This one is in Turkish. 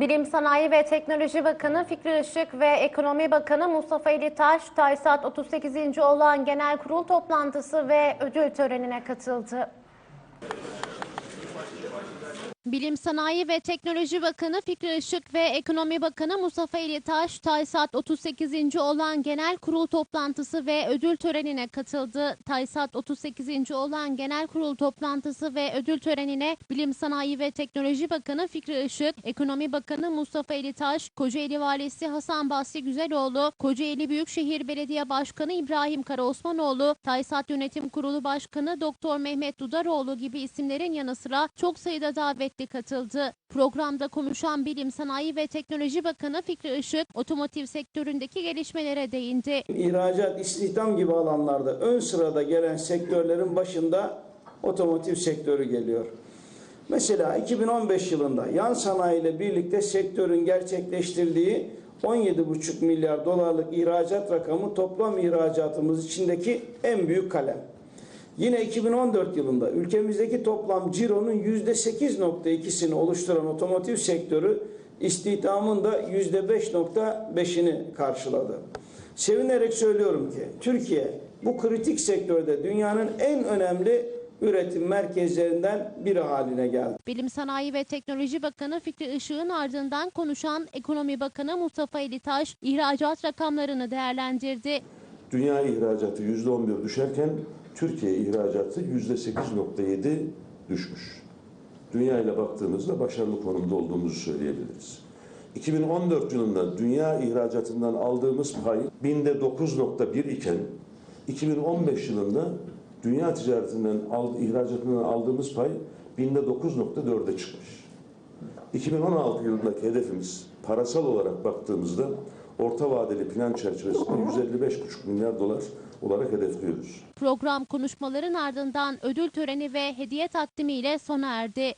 Bilim Sanayi ve Teknoloji Bakanı Fikri Işık ve Ekonomi Bakanı Mustafa Elitaş, TAYSAT 38. olan genel kurul toplantısı ve ödül törenine katıldı. Bilim Sanayi ve Teknoloji Bakanı Fikri Işık ve Ekonomi Bakanı Mustafa Elitaş, TAYSAT 38. olan genel kurul toplantısı ve ödül törenine katıldı. TAYSAT 38. olan genel kurul toplantısı ve ödül törenine Bilim Sanayi ve Teknoloji Bakanı Fikri Işık, Ekonomi Bakanı Mustafa Elitaş, Kocaeli Valisi Hasan Basri Güzeloğlu, Kocaeli Büyükşehir Belediye Başkanı İbrahim Karaosmanoğlu, TAYSAT Yönetim Kurulu Başkanı Doktor Mehmet Dudaroğlu gibi isimlerin yanı sıra çok sayıda davetli katıldı. Programda konuşan Bilim Sanayi ve Teknoloji Bakanı Fikri Işık, otomotiv sektöründeki gelişmelere değindi. İhracat, istihdam gibi alanlarda ön sırada gelen sektörlerin başında otomotiv sektörü geliyor. Mesela 2015 yılında yan sanayi ile birlikte sektörün gerçekleştirdiği 17,5 milyar dolarlık ihracat rakamı toplam ihracatımız içindeki en büyük kalem. Yine 2014 yılında ülkemizdeki toplam cironun %8.2'sini oluşturan otomotiv sektörü istihdamın da %5.5'ini karşıladı. Sevinerek söylüyorum ki Türkiye bu kritik sektörde dünyanın en önemli üretim merkezlerinden biri haline geldi. Bilim Sanayi ve Teknoloji Bakanı Fikri Işık'ın ardından konuşan Ekonomi Bakanı Mustafa Elitaş, ihracat rakamlarını değerlendirdi. Dünya ihracatı %11 düşerken Türkiye ihracatı %8.7 düşmüş. Dünya ile baktığımızda başarılı konumda olduğumuzu söyleyebiliriz. 2014 yılında dünya ihracatından aldığımız pay binde 9.1 iken 2015 yılında dünya ticaretinden ihracatından aldığımız pay binde 9.4'e çıkmış. 2016 yılındaki hedefimiz parasal olarak baktığımızda orta vadeli plan çerçevesinde 155,5 milyar dolar olarak hedefliyoruz. Program konuşmaların ardından ödül töreni ve hediye takdimiyle sona erdi.